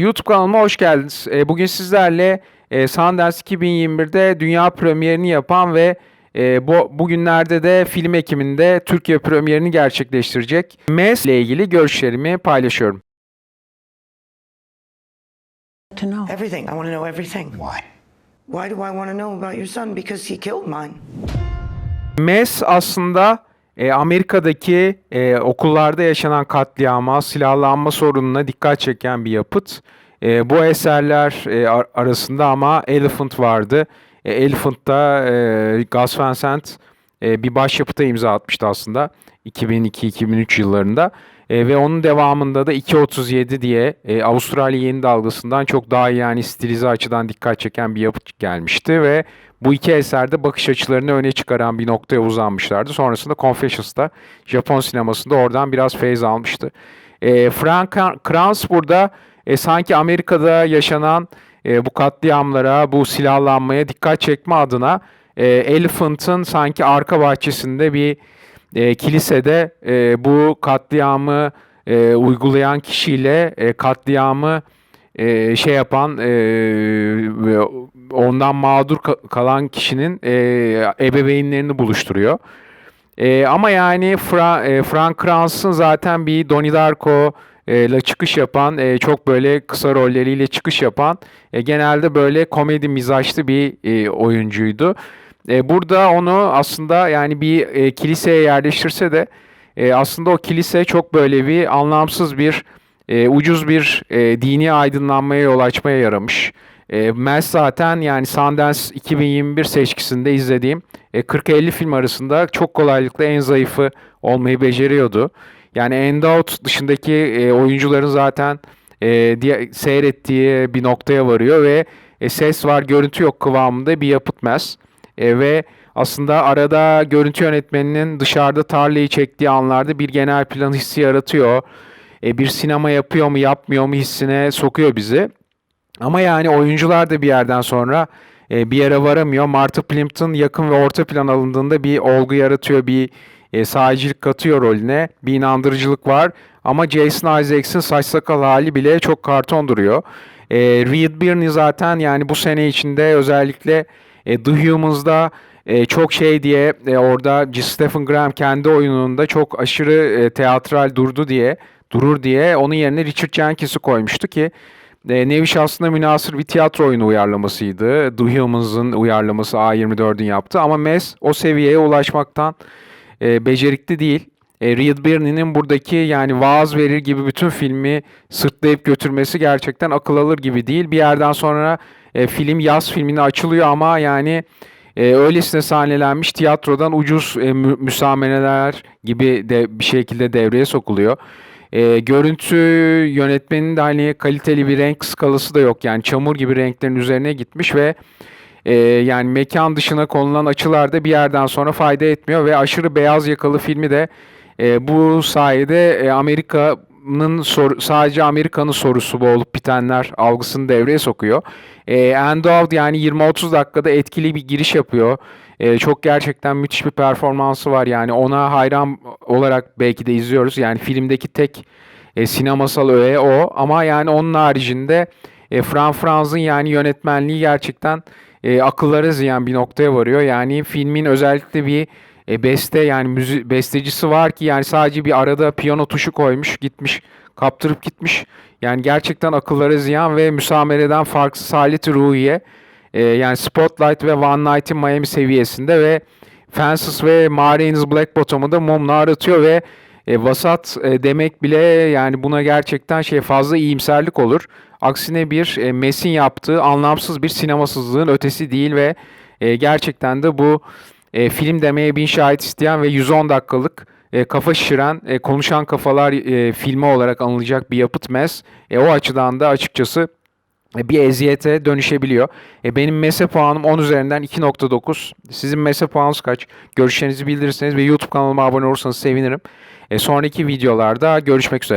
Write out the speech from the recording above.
YouTube kanalıma hoş geldiniz. E, Bugün sizlerle e, Sundance 2021'de dünya premierini yapan ve e, bu bugünlerde de film ekiminde Türkiye premierini gerçekleştirecek MES ile ilgili görüşlerimi paylaşıyorum. to know. Everything. I want to know everything. Why? Why do I want to know about your son? Because he killed mine. MES aslında e, Amerika'daki e, okullarda yaşanan katliama, silahlanma sorununa dikkat çeken bir yapıt. E, bu eserler e, ar- arasında ama Elephant vardı. E, Elephant'ta e, Gus Van Sant e, bir başyapıta imza atmıştı aslında 2002-2003 yıllarında. E, ve onun devamında da 2.37 diye e, Avustralya yeni dalgasından çok daha yani stilize açıdan dikkat çeken bir yapıt gelmişti ve bu iki eserde bakış açılarını öne çıkaran bir noktaya uzanmışlardı. Sonrasında Confessions'ta Japon sinemasında oradan biraz feyz almıştı. E, Frank Kranz burada e, sanki Amerika'da yaşanan e, bu katliamlara, bu silahlanmaya dikkat çekme adına e, Elephant'ın sanki arka bahçesinde bir e, kilisede e, bu katliamı e, uygulayan kişiyle e, katliamı e, şey yapan e, ondan mağdur ka- kalan kişinin e, ebeveynlerini buluşturuyor. E, ama yani Fra, e, Frank Kranz'ın zaten bir Donnie Darko e, ile çıkış yapan, e, çok böyle kısa rolleriyle çıkış yapan, e, genelde böyle komedi mizaçlı bir e, oyuncuydu. E, burada onu aslında yani bir e, kiliseye yerleştirse de e, aslında o kilise çok böyle bir anlamsız bir e, ucuz bir e, dini aydınlanmaya yol açmaya yaramış. E, Mels zaten yani Sundance 2021 seçkisinde izlediğim e, 40-50 film arasında çok kolaylıkla en zayıfı olmayı beceriyordu. Yani Endout dışındaki e, oyuncuların zaten e, diye, seyrettiği bir noktaya varıyor ve e, ses var görüntü yok kıvamında bir yapıt Mels. E, ve aslında arada görüntü yönetmeninin dışarıda tarlayı çektiği anlarda bir genel plan hissi yaratıyor. E, bir sinema yapıyor mu yapmıyor mu hissine sokuyor bizi. Ama yani oyuncular da bir yerden sonra e, bir yere varamıyor. Martha Plimpton yakın ve orta plan alındığında bir olgu yaratıyor, bir e, sahicilik katıyor rolüne. Bir inandırıcılık var. Ama Jason Isaacs'in saç sakal hali bile çok karton duruyor. E, Reed Birney zaten yani bu sene içinde özellikle e, The Humans'da e, çok şey diye e, orada. Stephen Graham kendi oyununda çok aşırı e, teatral durdu diye durur diye onun yerine Richard Jenkins'i koymuştu ki e, nevi aslında münasır bir tiyatro oyunu uyarlamasıydı. The Humans'ın uyarlaması A24'ün yaptı ama Mes o seviyeye ulaşmaktan e, becerikli değil. E, Reed Birney'nin buradaki yani vaaz verir gibi bütün filmi sırtlayıp götürmesi gerçekten akıl alır gibi değil. Bir yerden sonra e, film yaz filmine açılıyor ama yani e, öylesine sahnelenmiş tiyatrodan ucuz e, mü- müsameneler gibi de bir şekilde devreye sokuluyor. E, görüntü yönetmeninin de hani kaliteli bir renk skalası da yok. Yani çamur gibi renklerin üzerine gitmiş ve e, yani mekan dışına konulan açılarda bir yerden sonra fayda etmiyor ve aşırı beyaz yakalı filmi de e, bu sayede e, Amerika'nın sor- sadece Amerika'nın sorusu bu olup bitenler algısını devreye sokuyor. E, End of yani 20-30 dakikada etkili bir giriş yapıyor. E, çok gerçekten müthiş bir performansı var yani ona hayran olarak belki de izliyoruz. Yani filmdeki tek e, sinemasal öğe o ama yani onun haricinde e, Fran Franz'ın yani yönetmenliği gerçekten e, akıllara ziyan bir noktaya varıyor. Yani filmin özellikle bir e, beste yani müzi bestecisi var ki yani sadece bir arada piyano tuşu koymuş gitmiş kaptırıp gitmiş. Yani gerçekten akıllara ziyan ve müsamereden farksız haleti ruhiye. E, yani Spotlight ve One Night in Miami seviyesinde ve Fences ve Marine's Black Bottom'u da mumla aratıyor ve e, vasat e, demek bile yani buna gerçekten şey fazla iyimserlik olur. Aksine bir e, Mes'in yaptığı anlamsız bir sinemasızlığın ötesi değil ve e, gerçekten de bu e, film demeye bin şahit isteyen ve 110 dakikalık e, kafa şişiren e, konuşan kafalar e, filmi olarak anılacak bir yapıt Mes. E, o açıdan da açıkçası e, bir eziyete dönüşebiliyor. E, benim mese puanım 10 üzerinden 2.9. Sizin mese puanınız kaç? Görüşlerinizi bildirirseniz ve YouTube kanalıma abone olursanız sevinirim. E, sonraki videolarda görüşmek üzere.